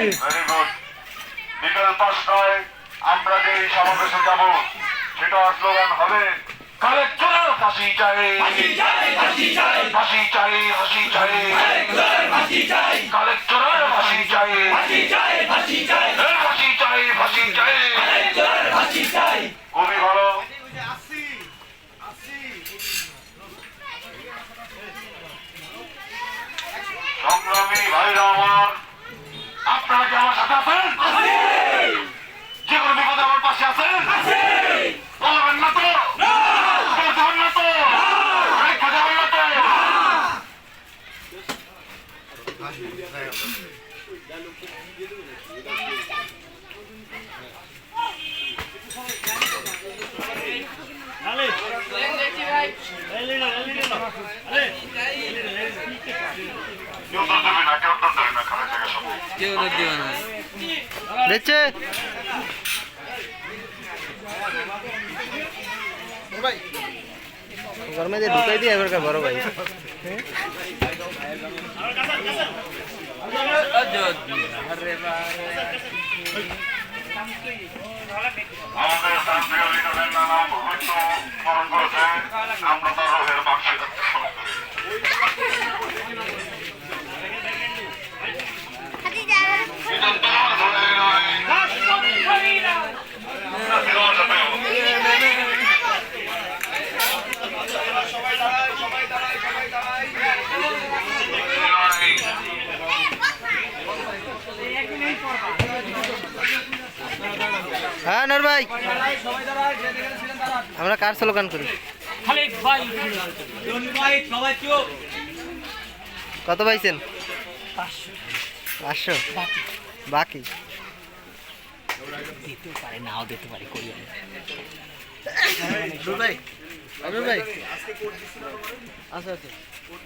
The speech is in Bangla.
ভেরি গুড বিকেল পাঁচটায় আমরা যে সমাবেশে যাব সেটা স্লোগান হবে কালেক্টরের ফাঁসি চাই। ফাঁসি চাই ফাঁসি চাই। কালেক্টরের ফাঁসি চাই। এর ফাঁসি চাই। ফাঁসি চাই। খুবই ভালো সংগ্রামী ভাইরা আমার আপনারা কি আমার সাথে আছেন যে তো যাবেন না তো দেবে না কেউ তো দেবে না খারাপ জায়গা সব কেউ তো দিও না দেখছে? গরমে দিয়ে ঢুকাই দিয়ে এবারকার বড় ভাই? আমরা তার রোহের মাংসের হ্যাঁ নর ভাই। আমরা কার স্লোগান করি? কত পাইছেন? পাঁচশো। বাকি? দিতে পারে নাও দিতে পারে করি ভাই ভাই। আচ্ছা আচ্ছা।